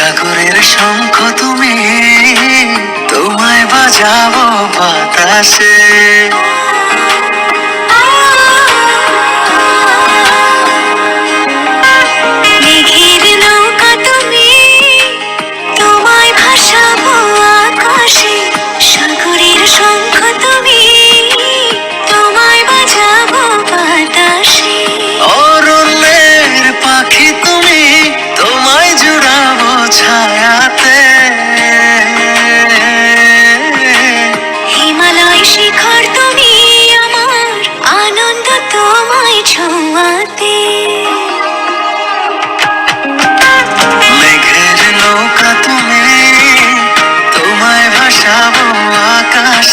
সাগরের শঙ্খ তুমি তোমায় বাজাবো বাতাসে।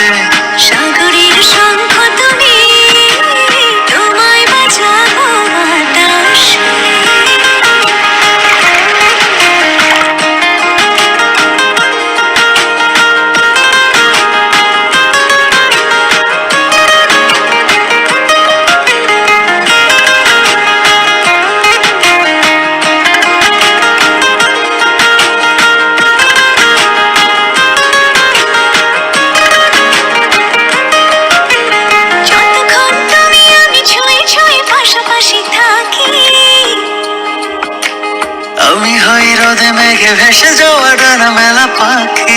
Yeah. ಗೋಧಿ ಮೇಗೆ ವೇಷ ಜೋಡನ ಮೇಲ ಪಾಕಿ